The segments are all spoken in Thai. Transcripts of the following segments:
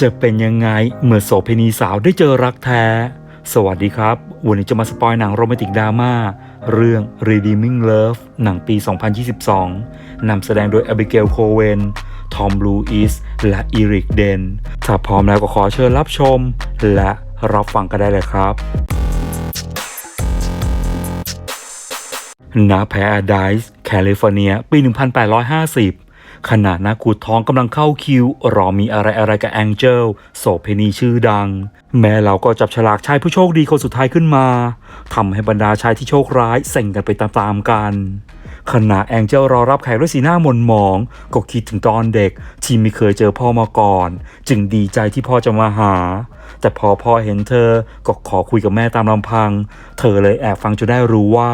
จะเป็นยังไงเมื่อโสเภณีสาวได้เจอรักแท้ สวัสดีครับ วันนี้จะมาสปอยหนังโรแมนติกดราม่า เรื่อง Redeeming Love หนังปี 2022 นำแสดงโดย Abigail Cowen ทอมลูอิส และอีริกเดน ถ้าพร้อมแล้วก็ขอเชิญรับชม และรับฟังกันได้เลยครับณแพรไดส์แคลิฟอร์เนีย ปี 1850 ขณะนักขุดทองกำลังเข้าคิว รอมีอะไรอะไรกับแองเจลโสเพณีชื่อดัง แม่เราก็จับฉลากชายผู้โชคดีคนสุดท้ายขึ้นมาทำให้บรรดาชายที่โชคร้ายเซ็งกันไปตามๆกัน ขณะแองเจลรอรับแขกด้วยสีหน้าหม่นหมอง ก็คิดถึงตอนเด็ก ที่ไม่เคยเจอพ่อมาก่อน จึงดีใจที่พ่อจะมาหา แต่พอพ่อเห็นเธอก็ขอคุยกับแม่ตามลำพัง เธอเลยแอบฟังจนได้รู้ว่า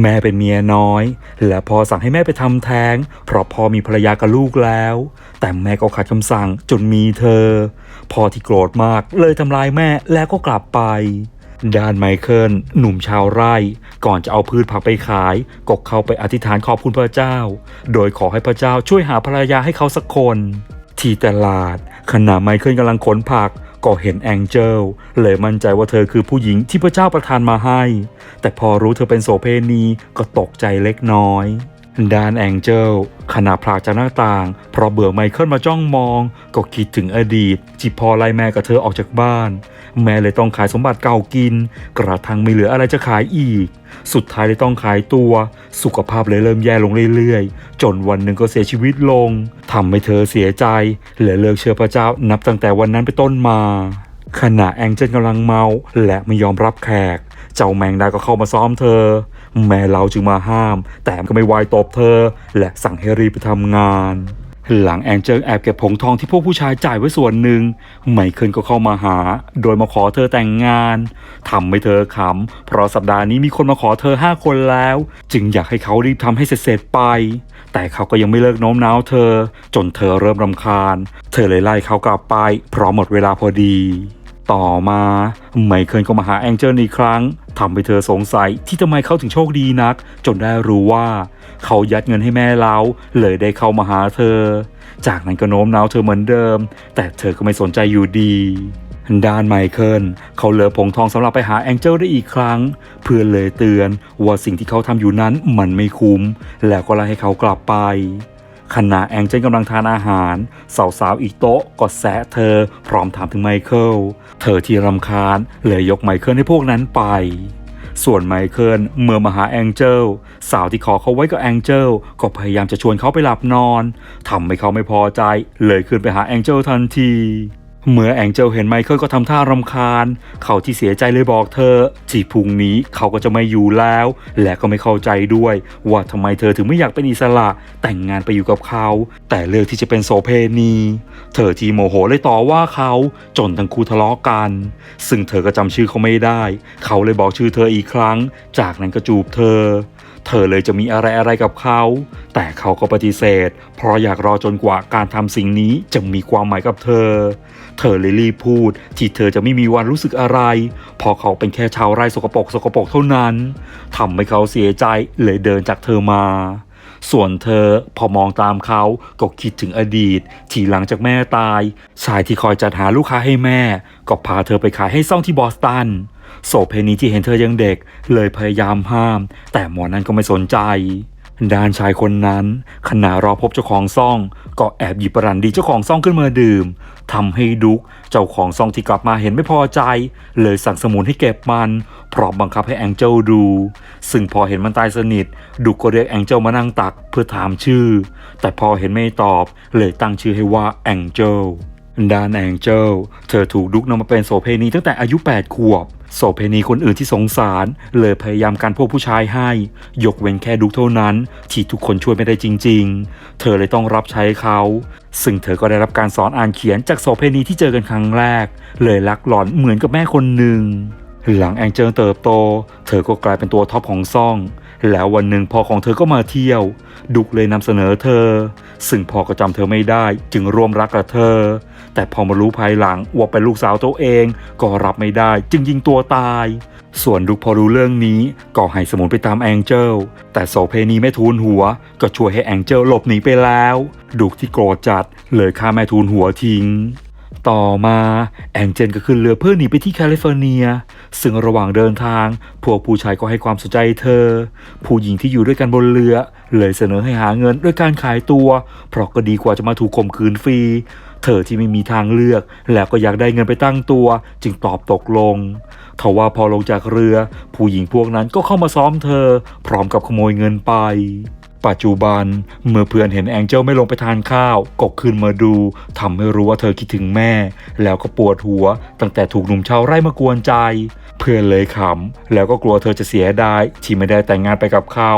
แม่เป็นเมียน้อย และพ่อสั่งให้แม่ไปทำแท้ง เพราะพ่อมีภรรยากับลูกแล้ว แต่แม่ก็ขัดคำสั่งจนมีเธอพ่อที่โกรธมากเลยทำลายแม่แล้วก็กลับไป ด้านไมเคิลหนุ่มชาวไร่ ก่อนจะเอาพืชผักไปขายก็เข้าไปอธิษฐานขอบคุณพระเจ้า โดยขอให้พระเจ้าช่วยหาภรรยาให้เขาสักคน ที่ตลาด ขณะไมเคิลกำลังขนผักก็เห็นแองเจลเลยมั่นใจว่าเธอคือผู้หญิงที่พระเจ้าประทานมาให้ แต่พอรู้เธอเป็นโสเพณีก็ตกใจเล็กน้อยด้านแองเจลขณะพลากจากหน้าต่าง เพราะเบื่อไมเคิลมาจ้องมอง ก็คิดถึงอดีตที่พอไล่แม่กับเธอออกจากบ้าน แม่เลยต้องขายสมบัติเก่ากิน กระทั่งไม่เหลืออะไรจะขายอีก สุดท้ายเลยต้องขายตัว สุขภาพเลยเริ่มแย่ลงเรื่อยๆ จนวันหนึ่งก็เสียชีวิตลงทำให้เธอเสียใจและเลิกเชื่อพระเจ้านับตั้งแต่วันนั้นไปต้นมา ขณะแองเจิลกำลังเมาและไม่ยอมรับแขก เจ้าแมงดาก็เข้ามาซ้อมเธอ แม่เราจึงมาห้าม แต่ก็ไม่วายตบเธอ และสั่งให้รีบไปทำงาน หลังแองเจิลแอบเก็บผงทองที่พวกผู้ชายจ่ายไว้ส่วนหนึ่งไมเคิลก็เข้ามาหา โดยมาขอเธอแต่งงานทำให้เธอขำเพราะสัปดาห์นี้มีคนมาขอเธอห้าคนแล้ว จึงอยากให้เขารีบทำให้เสร็จๆไป แต่เขาก็ยังไม่เลิกโน้มน้าวเธอ จนเธอเริ่มรำคาญ เธอเลยไล่เขากลับไป เพราะหมดเวลาพอดี ต่อมาไมเคิลก็มาหาแองเจิลอีกครั้งทำให้เธอสงสัยที่ทำไมเขาถึงโชคดีนัก จนได้รู้ว่า เขายัดเงินให้แม่เล้าเลยได้เข้ามาหาเธอ จากนั้นก็โน้มน้าวเธอเหมือนเดิม แต่เธอก็ไม่สนใจอยู่ดีด้านไมเคิลเขาเหลือผงทองสำหรับไปหาแองเจิลได้อีกครั้ง เพื่อเลยเตือนว่าสิ่งที่เขาทำอยู่นั้นมันไม่คุ้ม แล้วก็ไล่ให้เขากลับไปขณะแองเจิลกำลังทานอาหาร สาวๆอีกโต๊ะก็แซะเธอพร้อมถามถึงไมเคิล เธอที่รำคาญเลยยกไมเคิลให้พวกนั้นไป ส่วนไมเคิลเมื่อมาหาแองเจิลสาวที่ขอเขาไว้กับแองเจิลก็พยายามจะชวนเขาไปหลับนอนทำให้เขาไม่พอใจ เลยขึ้นไปหาแองเจิลทันที เมื่อแองเจลเห็นไมเคิลก็ทำท่ารำคาญ เขาที่เสียใจเลยบอกเธอที่พุ่งนี้เขาก็จะไม่อยู่แล้ว และก็ไม่เข้าใจด้วย ว่าทำไมเธอถึงไม่อยากเป็นอิสระ แต่งงานไปอยู่กับเขา แต่เลือกที่จะเป็นโสเพณีเธอที่โมโหเลยต่อว่าเขาจนทั้งคู่ทะเลาะกัน ซึ่งเธอก็จำชื่อเขาไม่ได้ เขาเลยบอกชื่อเธออีกครั้ง จากนั้นก็จูบเธอ เธอเลยจะมีอะไรอะไรกับเขา แต่เขาก็ปฏิเสธ เพราะอยากรอจนกว่าการทำสิ่งนี้จะมีความหมายกับเธอ เธอเลยรีบพูด ที่เธอจะไม่มีวันรู้สึกอะไรเพอเขาเป็นแค่ชาวไร่สกปรกสกปรกเท่านั้นทำให้เขาเสียใจเลยเดินจากเธอมาส่วนเธอพอมองตามเขาก็คิดถึงอดีต ที่หลังจากแม่ตาย ชายที่คอยจัดหาลูกค้าให้แม่ ก็พาเธอไปขายให้ซ่องที่บอสตัน โสเพณีที่เห็นเธอยังเด็ก เลยพยายามห้าม แต่หมอนั้นก็ไม่สนใจ ด้านชายคนนั้นขณะรอพบเจ้าของซ่อง ก็แอบหยิบปรันดีเจ้าของซ่องขึ้นมาดื่มทำให้ดุกเจ้าของซ่องที่กลับมาเห็นไม่พอใจ เลยสั่งสมุนให้เก็บมันพร้อมบังคับให้แองเจิลดู ซึ่งพอเห็นมันตายสนิท ดุกก็เรียกแองเจิลมานั่งตักเพื่อถามชื่อ แต่พอเห็นไม่ตอบเลยตั้งชื่อให้ว่าแองเจิล ด้านแองเจลเธอถูกดุกนำมาเป็นโสเพณีตั้งแต่อายุ 8 ขวบ โสเพณีคนอื่นที่สงสาร เลยพยายามการพวกผู้ชายให้ ยกเว้นแค่ดุกเท่านั้น ที่ทุกคนช่วยไม่ได้จริง ๆ เธอเลยต้องรับใช้เขา ซึ่งเธอก็ได้รับการสอนอ่านเขียนจากโสเพณีที่เจอกันครั้งแรก เลยรักหลอนเหมือนกับแม่คนหนึ่ง หลังแองเจิลเติบโต เธอก็กลายเป็นตัวท็อปของซ่อง แล้ววันหนึ่งพ่อของเธอก็มาเที่ยว ดุกเลยนำเสนอเธอ ซึ่งพ่อก็จำเธอไม่ได้จึงร่วมรักกับเธอ แต่พอมารู้ภายหลังว่าเป็นลูกสาวตัวเองก็รับไม่ได้จึงยิงตัวตาย ส่วนดุกพอรู้เรื่องนี้ก็ให้สมุนไปตามแองเจิล แต่โสเพณีแม่ทูลหัว ก็ช่วยให้แองเจิลหลบหนีไปแล้ว ดุกที่โกรธจัดเลยฆ่าแม่ทูลหัวทิ้ง ต่อมาแองเจลก็ขึ้นเรือเพื่อหนีไปที่แคลิฟอร์เนีย ซึ่งระหว่างเดินทาง พวกผู้ชายก็ให้ความสนใจเธอ ผู้หญิงที่อยู่ด้วยกันบนเรือ เลยเสนอให้หาเงินด้วยการขายตัว เพราะก็ดีกว่าจะมาถูกข่มขืนฟรี เธอที่ไม่มีทางเลือก แล้วก็อยากได้เงินไปตั้งตัว จึงตอบตกลงทว่าพอลงจากเรือ ผู้หญิงพวกนั้นก็เข้ามาซ้อมเธอ พร้อมกับขโมยเงินไป ปัจจุบันเมื่อเพื่อนเห็นแองเจิลไม่ลงไปทานข้าวก็ขึ้นมาดูทำให้รู้ว่าเธอคิดถึงแม่ แล้วก็ปวดหัว ตั้งแต่ถูกหนุ่มชาวไร่มากวนใจ เพื่อนเลยขำแล้วก็กลัวเธอจะเสียดายที่ไม่ได้แต่งงานไปกับเขา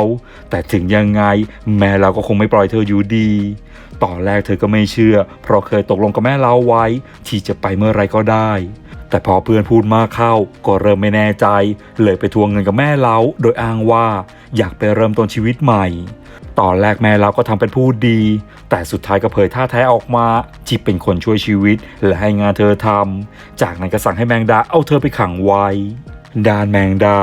แต่ถึงยังไง แม่เราก็คงไม่ปล่อยเธออยู่ดีตอนแรกเธอก็ไม่เชื่อ เพราะเคยตกลงกับแม่เราไว้ ที่จะไปเมื่อไรก็ได้ แต่พอเพื่อนพูดมากเข้า ก็เริ่มไม่แน่ใจ เลยไปทวงเงินกับแม่เราโดยอ้างว่า อยากไปเริ่มต้นชีวิตใหม่ ตอนแรกแม่เราก็ทำเป็นพูดดี แต่สุดท้ายก็เผยท่าแท้ออกมาที่เป็นคนช่วยชีวิตและให้งานเธอทำจากนั้นก็สั่งให้แมงดาเอาเธอไปขังไว้ด้านแมงดา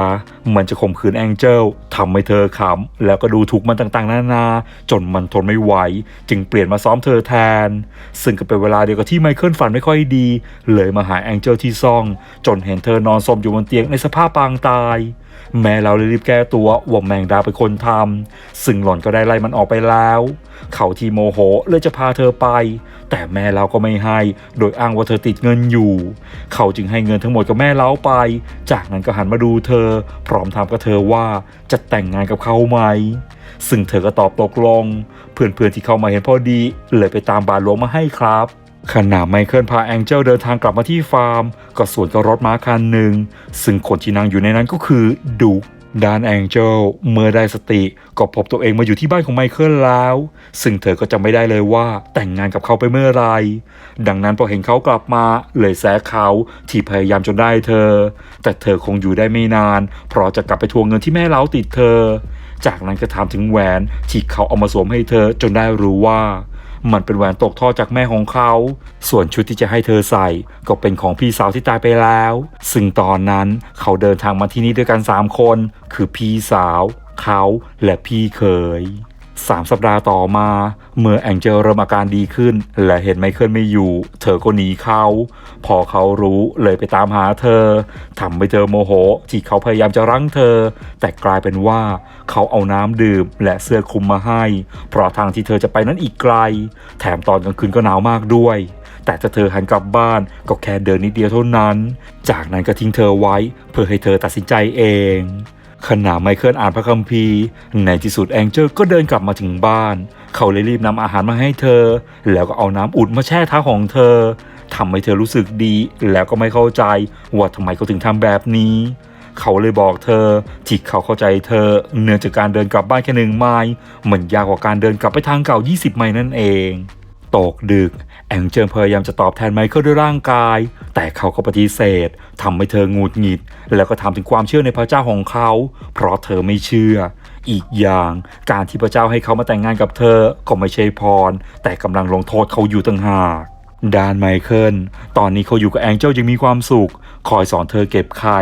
มันจะข่มขืนแองเจิลทำให้เธอขำ แล้วก็ดูถูกมันต่างๆ นานา จนมันทนไม่ไหว จึงเปลี่ยนมาซ้อมเธอแทน ซึ่งก็เป็นเวลาเดียวกับที่ไมเคิลฝันไม่ค่อยดี เลยมาหาแองเจิลที่ซ่อง จนเห็นเธอนอนสมอยู่บนเตียงในสภาพปางตาย แม่เราเลยรีบแก้ตัวว่าแมงดาเป็นคนทำซึ่งหล่อนก็ได้ไล่มันออกไปแล้ว เขาที่โมโหเลยจะพาเธอไป แต่แม่เราก็ไม่ให้ โดยอ้างว่าเธอติดเงินอยู่ เขาจึงให้เงินทั้งหมดกับแม่เล้าไป จากนั้นก็หันมาดูเธอ พร้อมถามกับเธอว่าจะแต่งงานกับเขาไหม ซึ่งเธอก็ตอบตกลง เพื่อนๆที่เข้ามาเห็นพอดีเลยไปตามบาหลวงมาให้ครับ ขณะไมเคิลพาแองเจลเดินทางกลับมาที่ฟาร์ม ก็สวนกับรถม้าคันหนึ่ง ซึ่งคนที่นั่งอยู่ในนั้นก็คือดุกด้านแองเจลเมื่อได้สติ ก็พบตัวเองมาอยู่ที่บ้านของไมเคิลแล้ว ซึ่งเธอก็จำไม่ได้เลยว่าแต่งงานกับเขาไปเมื่อไหรดังนั้นพอเห็นเขากลับมาเลยแซะเขาที่พยายามจนได้เธอ แต่เธอคงอยู่ได้ไม่นาน เพราะจะกลับไปทวงเงินที่แม่เล้าติดเธอ จากนั้นก็ถามถึงแหวนที่เขาเอามาสวมให้เธอจนได้รู้ว่า มันเป็นแหวนตกท่อจากแม่ของเขา ส่วนชุดที่จะให้เธอใส่ ก็เป็นของพี่สาวที่ตายไปแล้ว ซึ่งตอนนั้นเขาเดินทางมาที่นี่ด้วยกัน 3 คน คือพี่สาว เขาและพี่เขย สามสัปดาห์ต่อมา เมื่อแองเจลเริ่มอาการดีขึ้น และเห็นไมเคิลไม่อยู่ เธอก็หนีเขา พอเขารู้เลยไปตามหาเธอทำให้เธอโมโห ที่เขาพยายามจะรั้งเธอ แต่กลายเป็นว่าเขาเอาน้ำดื่มและเสื้อคลุมมาให้ เพราะทางที่เธอจะไปนั้นอีกไกล แถมตอนกลางคืนก็หนาวมากด้วย แต่ถ้าเธอหันกลับบ้านก็แค่เดินนิดเดียวเท่านั้น จากนั้นก็ทิ้งเธอไว้ เพื่อให้เธอตัดสินใจเอง ขณะไมเคิลอ่านพระคัมภีร์ ในที่สุดแองเจิลก็เดินกลับมาถึงบ้าน เขาเลยรีบนำอาหารมาให้เธอ แล้วก็เอาน้ำอุ่นมาแช่เท้าของเธอทำให้เธอรู้สึกดี แล้วก็ไม่เข้าใจว่าทำไมเขาถึงทำแบบนี้ เขาเลยบอกเธอที่เขาเข้าใจเธอ เนื่องจากการเดินกลับบ้านแค่หนึ่งไมล์มันยากกว่าการเดินกลับไปทางเก่า 20 ไมล์นั่นเอง ตกดึก แองเจิลพยายามจะตอบแทนไมเคิลด้วยร่างกาย แต่เขาก็ปฏิเสธทำให้เธอหงุดหงิด แล้วก็ถามถึงความเชื่อในพระเจ้าของเขา เพราะเธอไม่เชื่อ อีกอย่างการที่พระเจ้าให้เขามาแต่งงานกับเธอก็ไม่ใช่พร แต่กำลังลงโทษเขาอยู่ต่างหากด้านไมเคิล ตอนนี้เขาอยู่กับแองเจิลยังมีความสุข คอยสอนเธอเก็บไข่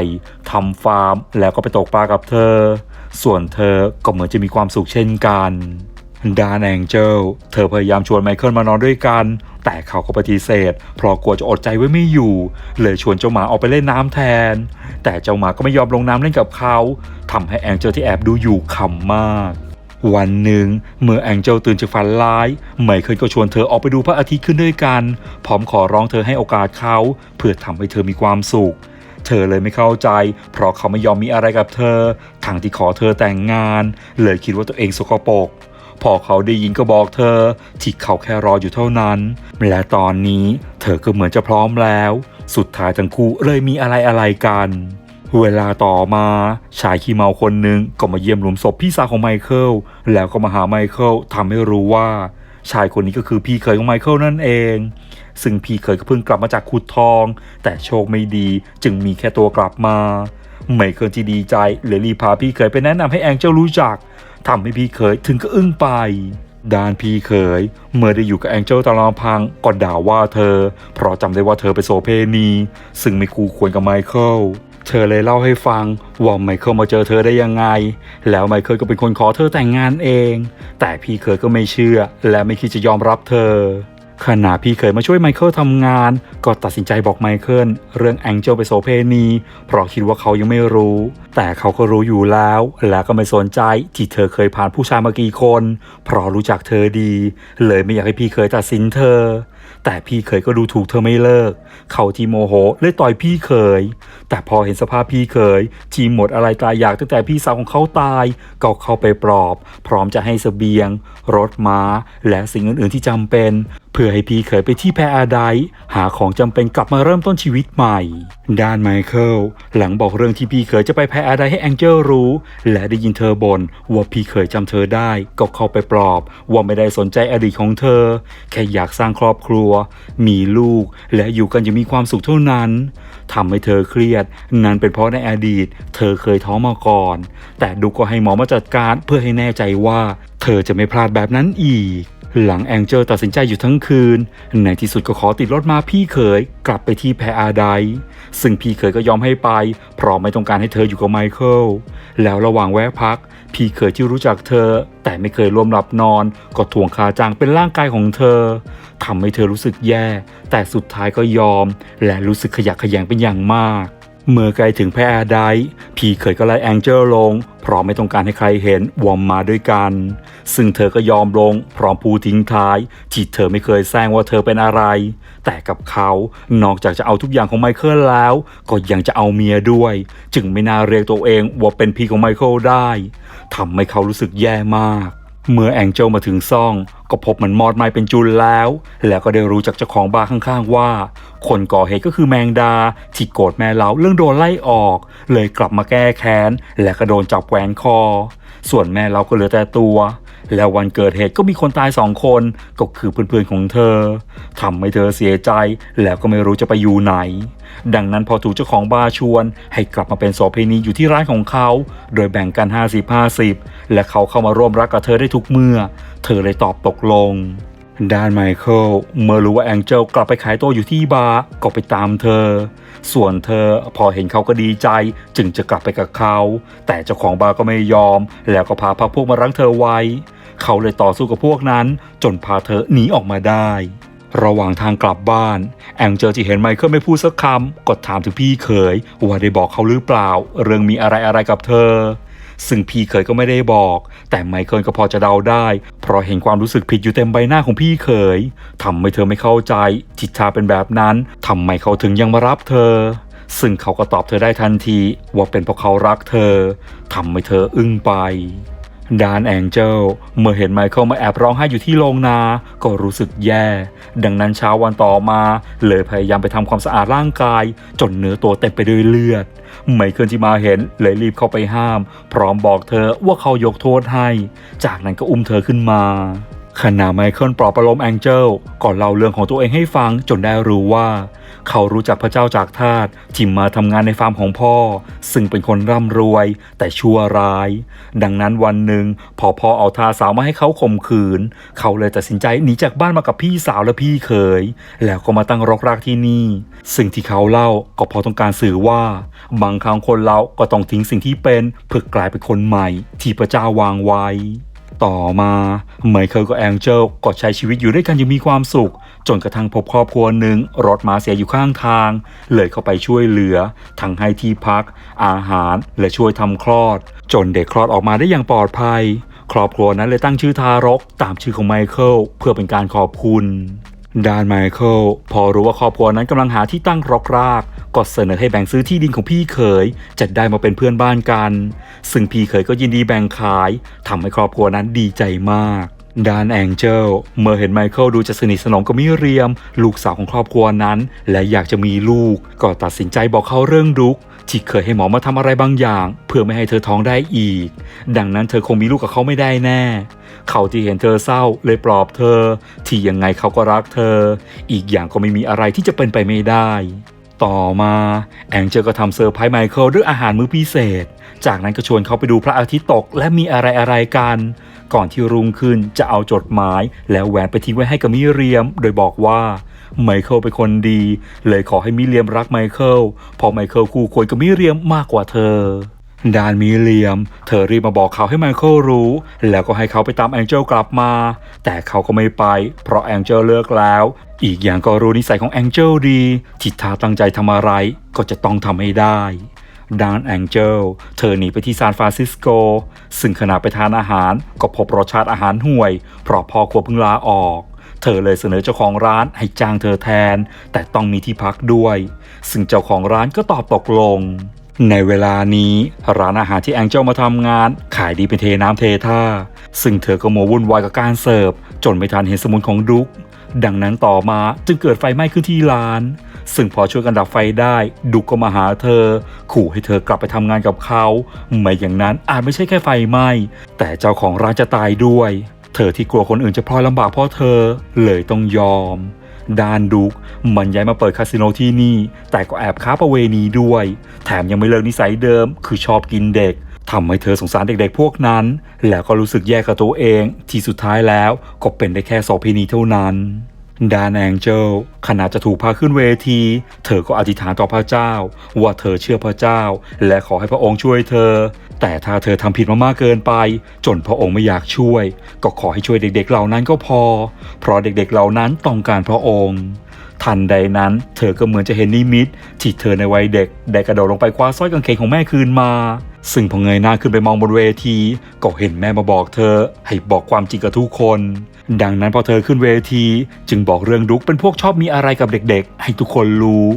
ทำฟาร์ม แล้วก็ไปตกปลากับเธอ ส่วนเธอก็เหมือนจะมีความสุขเช่นกัน ดานแองเจลเธอพยายามชวนไมเคิลมานอนด้วยกัน แต่เขาก็ปฏิเสธ เพราะกลัวจะอดใจไว้ไม่อยู่ เลยชวนเจ้าหมาออกไปเล่นน้ำแทน แต่เจ้าหมาก็ไม่ยอมลงน้ำเล่นกับเขาทำให้แองเจลที่แอบดูอยู่ขำมากวันหนึ่งเมื่อแองเจลตื่นจากฝันร้าย ไมเคิลก็ชวนเธอออกไปดูพระอาทิตย์ขึ้นด้วยกัน พร้อมขอร้องเธอให้โอกาสเขา เพื่อทำให้เธอมีความสุข เธอเลยไม่เข้าใจ เพราะเขาไม่ยอมมีอะไรกับเธอทางที่ขอเธอแต่งงาน เลยคิดว่าตัวเองสกปรก พอเขาได้ยินก็บอกเธอ ที่เขาแค่รออยู่เท่านั้น และตอนนี้เธอก็เหมือนจะพร้อมแล้ว สุดท้ายทั้งคู่เลยมีอะไรอะไรกัน เวลาต่อมาชายขี้เมาคนหนึ่งก็มาเยี่ยมหลุมศพพี่สาวของไมเคิลแล้วก็มาหาไมเคิลทำให้รู้ว่า ชายคนนี้ก็คือพี่เคยของไมเคิลนั่นเอง ซึ่งพี่เคยก็เพิ่งกลับมาจากขุดทอง แต่โชคไม่ดีจึงมีแค่ตัวกลับมาไมเคิลที่ดีใจเลยรีพาพี่เคยไปแนะนำให้แองเจิลรู้จัก ทำให้พี่เขยถึงก็อึ้งไปด้านพี่เขยเมื่อได้อยู่กับแองเจิลตามลำพังก็ด่าว่าเธอ เพราะจำได้ว่าเธอเป็นโสเพณีซึ่งไม่คู่ควรกับไมเคิลเธอเลยเล่าให้ฟังว่าไมเคิลมาเจอเธอได้ยังไง แล้วไมเคิลก็เป็นคนขอเธอแต่งงานเอง แต่พี่เขยก็ไม่เชื่อ และไม่คิดจะยอมรับเธอ ขณะพี่เคยมาช่วยไมเคิลทำงาน ก็ตัดสินใจบอกไมเคิลเรื่องแองเจลไปโสเพณี เพราะคิดว่าเขายังไม่รู้ แต่เขาก็รู้อยู่แล้ว และก็ไม่สนใจที่เธอเคยผ่านผู้ชายมากี่คน เพราะรู้จักเธอดี เลยไม่อยากให้พี่เคยตัดสินเธอ แต่พี่เคยก็ดูถูกเธอไม่เลิก เขาที่โมโหเลยต่อยพี่เคย แต่พอเห็นสภาพพี่เคยที่หมดอะไรตายอยากตั้งแต่พี่สาวของเขาตาย ก็เข้าไปปลอบ พร้อมจะให้เสบียง รถม้า และสิ่งอื่นๆที่จำเป็น พื่อให้พี่เคยไปที่แพอาไดซ์หาของจำเป็นกลับมาเริ่มต้นชีวิตใหม่ ด้านไมเคิลหลังบอกเรื่องที่พี่เคยจะไปแพอาไดซ์ให้แองเจิลรู้ และได้ยินเธอบ่นว่าพี่เคยจำเธอได้ก็เข้าไปปลอบ ว่าไม่ได้สนใจอดีตของเธอ แค่อยากสร้างครอบครัว มีลูก และอยู่กันอย่างมีความสุขเท่านั้นทำให้เธอเครียด นั่นเป็นเพราะในอดีต เธอเคยท้องมาก่อน แต่ดูก็ให้หมอมาจัดการเพื่อให้แน่ใจว่า เธอจะไม่พลาดแบบนั้นอีก หลังแองเจลตัดสินใจอยู่ทั้งคืน ในที่สุดก็ขอติดรถมาพี่เขยกลับไปที่แพอาไดซ์ซึ่งพี่เขยก็ยอมให้ไป เพราะไม่ต้องการให้เธออยู่กับไมเคิล แล้วระหว่างแวะพัก พี่เขยที่รู้จักเธอ แต่ไม่เคยร่วมหลับนอน ก็ทวงคาจ้างเป็นร่างกายของเธอทำให้เธอรู้สึกแย่ แต่สุดท้ายก็ยอม และรู้สึกขยะแขยงเป็นอย่างมาก เมื่อไกล้ถึงแพรได้พีเคยก็ไล่แองเจิลลง เพราะไม่ต้องการให้ใครเห็นวอมมาด้วยกัน ซึ่งเธอก็ยอมลง พร้อมพูดทิ้งท้าย ที่เธอไม่เคยแซงว่าเธอเป็นอะไร แต่กับเขานอกจากจะเอาทุกอย่างของไมเคิลแล้ว ก็ยังจะเอาเมียด้วย จึงไม่น่าเรียกตัวเองว่าเป็นพี่ของไมเคิลได้ทำให้เขารู้สึกแย่มาก เมื่อแองเจลมาถึงซ่อง ก็พบมันมอดไหม้เป็นจุนแล้ว แล้วก็ได้รู้จากเจ้าของบาร์ข้างๆว่า คนก่อเหตุก็คือแมงดา ที่โกรธแม่เล้าเรื่องโดนไล่ออก เลยกลับมาแก้แค้น และก็โดนจับแหวนคอ ส่วนแม่เราก็เหลือแต่ตัว แล้ววันเกิดเหตุก็มีคนตายสองคนก็คือเพื่อนๆของเธอทำให้เธอเสียใจแล้วก็ไม่รู้จะไปอยู่ไหน ดังนั้นพอถูกเจ้าของบาร์ชวน ให้กลับมาเป็นโสเภณีอยู่ที่ร้านของเขา โดยแบ่งกัน 50-50 และเขาเข้ามาร่วมรักกับเธอได้ทุกเมื่อ เธอเลยตอบตกลงด้านไมเคิลเมื่อรู้ว่าแองเจลกลับไปขายตัวอยู่ที่บาร์ก็ไปตามเธอ ส่วนเธอพอเห็นเขาก็ดีใจ จึงจะกลับไปกับเขา แต่เจ้าของบาร์ก็ไม่ยอม แล้วก็พาพรรคพวกมารั้งเธอไว้ เขาเลยต่อสู้กับพวกนั้น จนพาเธอหนีออกมาได้ ระหว่างทางกลับบ้าน แองเจลที่เห็นไมเคิลไม่พูดสักคำก็ถามถึงพี่เขยว่าได้บอกเขาหรือเปล่า เรื่องมีอะไรอะไรกับเธอ ซึ่งพี่เขยก็ไม่ได้บอก แต่ไมเคิลก็พอจะเดาได้ เพราะเห็นความรู้สึกผิดอยู่เต็มใบหน้าของพี่เขยทำให้เธอไม่เข้าใจทิศทาเป็นแบบนั้นทำไมเขาถึงยังมารับเธอซึ่งเขาก็ตอบเธอได้ทันทีว่าเป็นเพราะเขารักเธอทำให้เธออึ้งไป ดานแองเจลเมื่อเห็นไมเคิลมาแอบร้องไห้อยู่ที่โรงนา ก็รู้สึกแย่ ดังนั้นเช้าวันต่อมา เลยพยายามไปทำความสะอาดร่างกาย จนเนื้อตัวเต็มไปด้วยเลือด ไมเคิลที่มาเห็นเลยรีบเข้าไปห้าม พร้อมบอกเธอว่าเขายกโทษให้ จากนั้นก็อุ้มเธอขึ้นมาขณะไมเคิลปลอบประโลมแองเจลก่อนเล่าเรื่องของตัวเองให้ฟังจนได้รู้ว่า เขารู้จักพระเจ้าจากทาสที่มาทำงานในฟาร์มของพ่อ ซึ่งเป็นคนร่ำรวย แต่ชั่วร้าย ดังนั้นวันหนึ่งพอพ่อเอาทาสาวมาให้เขาข่มขืน เขาเลยตัดสินใจหนีจากบ้านมากับพี่สาวและพี่เขย แล้วก็มาตั้งรกรากที่นี่ สิ่งที่เขาเล่าก็พอต้องการสื่อว่า บางครั้งคนเราก็ต้องทิ้งสิ่งที่เป็นเพื่อกลายเป็นคนใหม่ ที่พระเจ้าวางไว้ ต่อมาไมเคิลกับแองเจลก็ใช้ชีวิตอยู่ด้วยกันอย่างมีความสุข จนกระทั่งพบครอบครัวหนึ่งรถมาเสียอยู่ข้างทาง เลยเข้าไปช่วยเหลือ ทั้งให้ที่พัก อาหารและช่วยทำคลอด จนเด็กคลอดออกมาได้อย่างปลอดภัย ครอบครัวนั้นเลยตั้งชื่อทารก ตามชื่อของไมเคิลเพื่อเป็นการขอบคุณ ด้านไมเคิลพอรู้ว่าครอบครัวนั้นกำลังหาที่ตั้งรกรากก็เสนอให้แบ่งซื้อที่ดินของพี่เขยจะได้มาเป็นเพื่อนบ้านกัน ซึ่งพี่เขยก็ยินดีแบ่งขายทำให้ครอบครัวนั้นดีใจมากด้านแองเจิลเมื่อเห็นไมเคิลดูจะสนิทสนมกับมิเรียม ลูกสาวของครอบครัวนั้น และอยากจะมีลูก ก็ตัดสินใจบอกเขาเรื่องดุก ที่เคยให้หมอมาทำอะไรบางอย่าง เพื่อไม่ให้เธอท้องได้อีก ดังนั้นเธอคงมีลูกกับเขาไม่ได้แน่ เขาที่เห็นเธอเศร้าเลยปลอบเธอ ที่ยังไงเขาก็รักเธอ อีกอย่างก็ไม่มีอะไรที่จะเป็นไปไม่ได้ ต่อมา แองเจลก็ทำเซอร์ไพรส์ไมเคิลด้วยอาหารมื้อพิเศษ จากนั้นก็ชวนเขาไปดูพระอาทิตย์ตกและมีอะไรอะไรกันก่อนที่รุ่งขึ้นจะเอาจดหมาย แล้วแหวนไปทิ้งไว้ให้กับมิเรียม โดยบอกว่า ไมเคิลเป็นคนดี เลยขอให้มิเรียมรักไมเคิลเพราะไมเคิลคู่ควรกับมิเรียมมากกว่าเธอดานมิเลียม เธอรีบมาบอกเขาให้ไมเคิลรู้ แล้วก็ให้เขาไปตามแองเจลกลับมา แต่เขาก็ไม่ไป เพราะแองเจลเลิกแล้ว อีกอย่างก็รู้นิสัยของแองเจลดีที่ถ้าตั้งใจทำอะไร ก็จะต้องทำให้ได้ดานแองเจล เธอหนีไปที่ซานฟรานซิสโก ซึ่งขณะไปทานอาหารก็พบรสชาติอาหารห่วย เพราะพ่อครัวเพิ่งลาออก เธอเลยเสนอเจ้าของร้านให้จ้างเธอแทน แต่ต้องมีที่พักด้วย ซึ่งเจ้าของร้านก็ตอบตกลง ในเวลานี้ร้านอาหารที่แองเจลมาทำงาน ขายดีเป็นเทน้ำเทท่า ซึ่งเธอก็โมวุ่นวายกับการเสิร์ฟ จนไม่ทันเห็นสมุนของดุ๊กดังนั้นต่อมาจึงเกิดไฟไหม้ขึ้นที่ร้าน ซึ่งพอช่วยกันดับไฟได้ ดุกก็มาหาเธอ ขู่ให้เธอกลับไปทำงานกับเขา ไม่อย่างนั้นอาจไม่ใช่แค่ไฟไหม้แต่เจ้าของร้านจะตายด้วย เธอที่กลัวคนอื่นจะพลอยลำบากเพราะเธอเลยต้องยอมดานดุกมันย้ายมาเปิดคาสิโนที่นี่ แต่ก็แอบค้าประเวณีด้วย แถมยังไม่เลิกนิสัยเดิม คือชอบกินเด็กทำให้เธอสงสารเด็กๆพวกนั้น แล้วก็รู้สึกแย่กับตัวเอง ที่สุดท้ายแล้วก็เป็นได้แค่โสเภณีเท่านั้นดานแองเจลขณะจะถูกพาขึ้นเวที เธอก็อธิษฐานต่อพระเจ้า ว่าเธอเชื่อพระเจ้า และขอให้พระองค์ช่วยเธอ แต่ถ้าเธอทำผิดมามากเกินไป จนพระองค์ไม่อยากช่วย ก็ขอให้ช่วยเด็กๆเหล่านั้นก็พอ เพราะเด็กๆเหล่านั้นต้องการพระองค์ทันใดนั้น เธอก็เหมือนจะเห็นนิมิตที่เธอในวัยเด็ก ได้กระโดดลงไปคว้าสร้อยกางเกงของแม่คืนมา ซึ่งพอเงยหน้าขึ้นไปมองบนเวทีก็เห็นแม่มาบอกเธอ ให้บอกความจริงกับทุกคน ดังนั้นพอเธอขึ้นเวที จึงบอกเรื่องดุกเป็นพวกชอบมีอะไรกับเด็กๆ ให้ทุกคนรู้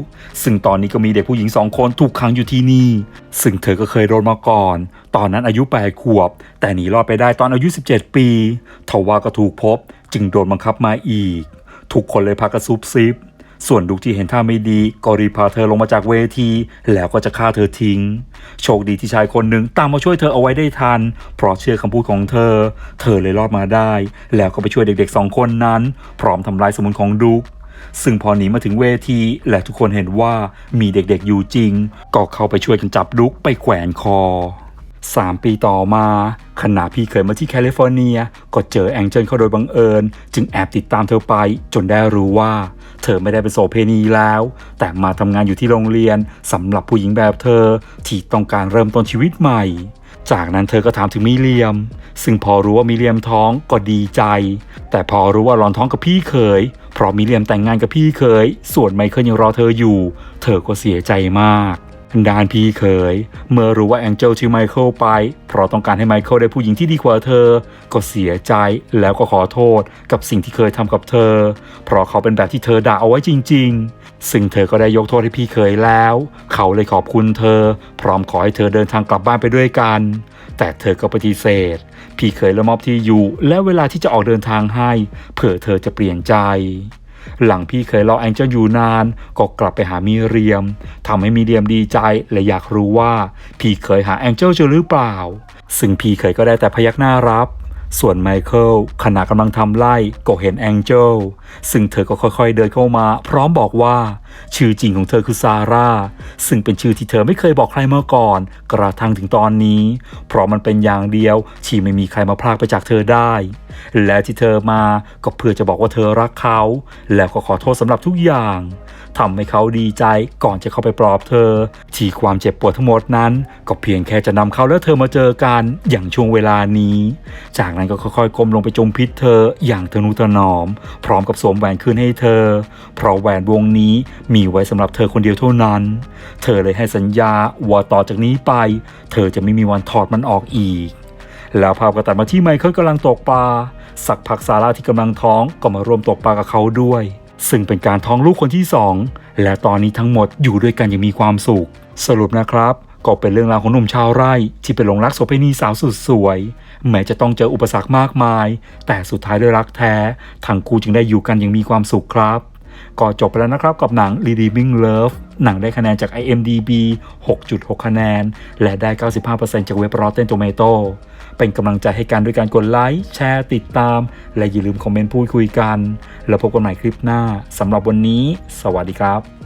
ซึ่งตอนนี้ก็มีเด็กผู้หญิงสองคนถูกขังอยู่ที่นี่ ซึ่งเธอก็เคยโดนมาก่อน ตอนนั้นอายุ8ขวบ แต่หนีรอดไปได้ตอนอายุ 17 ปีทว่าก็ถูกพบ จึงโดนบังคับมาอีก ทุกคนเลยพากระซุบซิบ ส่วนดุกที่เห็นท่าไม่ดีก็รีบพาเธอลงมาจากเวที แล้วก็จะฆ่าเธอทิ้ง โชคดีที่ชายคนหนึ่งตามมาช่วยเธอเอาไว้ได้ทัน เพราะเชื่อคำพูดของเธอ เธอเลยรอดมาได้ แล้วก็ไปช่วยเด็กๆสองคนนั้น พร้อมทำลายสมุนของดุกซึ่งพอหนีมาถึงเวที และทุกคนเห็นว่ามีเด็กๆอยู่จริง ก็เข้าไปช่วยกันจับดุกไปแขวนคอสามปีต่อมาขณะพี่เคยมาที่แคลิฟอร์เนีย ก็เจอแองเจิลเขาโดยบังเอิญ จึงแอบติดตามเธอไปจนได้รู้ว่า เธอไม่ได้เป็นโสเพณีแล้ว แต่มาทำงานอยู่ที่โรงเรียนสำหรับผู้หญิงแบบเธอที่ต้องการเริ่มต้นชีวิตใหม่ จากนั้นเธอก็ถามถึงมิเลียม ซึ่งพอรู้ว่ามิเลียมท้องก็ดีใจ แต่พอรู้ว่าหลอนท้องกับพี่เคย เพราะมิเลียมแต่งงานกับพี่เคย ส่วนไมเคิลยังรอเธออยู่ เธอก็เสียใจมาก ด้านพี่เคย เมื่อรู้ว่าแองเจลชื่อไมเคิลไป เพราะต้องการให้ไมเคิลได้ผู้หญิงที่ดีกว่าเธอ ก็เสียใจแล้วก็ขอโทษกับสิ่งที่เคยทำกับเธอ เพราะเขาเป็นแบบที่เธอด่าเอาไว้จริง ๆ ซึ่งเธอก็ได้ยกโทษให้พี่เคยแล้ว เขาเลยขอบคุณเธอ พร้อมขอให้เธอเดินทางกลับบ้านไปด้วยกัน แต่เธอก็ปฏิเสธ พี่เคยละมอบที่อยู่ และเวลาที่จะออกเดินทางให้ เผื่อเธอจะเปลี่ยนใจ หลังพี่เคยรอแองเจิลอยู่นาน ก็กลับไปหามีเรียมทำให้มีเรียมดีใจและอยากรู้ว่า พี่เคยหาแองเจิลเจอหรือเปล่า ซึ่งพี่เคยก็ได้แต่พยักหน้ารับ ส่วนไมเคิลขณะกำลังทำไล่ก็เห็นแองเจิลซึ่งเธอก็ค่อยๆเดินเข้ามา พร้อมบอกว่า ชื่อจริงของเธอคือซาร่า ซึ่งเป็นชื่อที่เธอไม่เคยบอกใครมาก่อน กระทั่งถึงตอนนี้ เพราะมันเป็นอย่างเดียว ที่ไม่มีใครมาพรากไปจากเธอได้ และที่เธอมาก็เพื่อจะบอกว่าเธอรักเขา แล้วก็ขอโทษสำหรับทุกอย่าง ทำให้เขาดีใจก่อนจะเข้าไปปลอบเธอ ที่ความเจ็บปวดทั้งหมดนั้น ก็เพียงแค่จะนำเขาและเธอมาเจอกันอย่างช่วงเวลานี้ จากนั้นก็ค่อยๆก้มลงไปจมพิษเธออย่างทะนุถนอม พร้อมกับสวมแหวนคืนให้เธอ เพราะแหวนวงนี้มีไว้สำหรับเธอคนเดียวเท่านั้น เธอเลยให้สัญญาว่าต่อจากนี้ไป เธอจะไม่มีวันถอดมันออกอีก แล้วภาพก็ตัดมาที่ไมเคิลกำลังตกปลาสักพักซาร่าที่กำลังท้องก็มาร่วมตกปลากับเขาด้วย ซึ่งเป็นการท้องลูกคนที่สองและตอนนี้ทั้งหมดอยู่ด้วยกันอย่างมีความสุข สรุปนะครับ ก็เป็นเรื่องราวของหนุ่มชาวไร่ ที่เป็นหลงรักโสเภณีสาวสุดสวย แม้จะต้องเจออุปสรรคมากมาย แต่สุดท้ายด้วยรักแท้ทั้งคู่จึงได้อยู่กันอย่างมีความสุขครับก็จบไปแล้วนะครับกับหนัง Redeeming Love หนังได้คะแนนจาก IMDb 6.6 คะแนน และได้ 95%จากเว็บ Rotten Tomato เป็นกำลังใจให้กันด้วยการกดไลค์แชร์ติดตาม และอย่าลืมคอมเมนต์พูดคุยกัน แล้วพบกันใหม่คลิปหน้าสำหรับวันนี้ สวัสดีครับ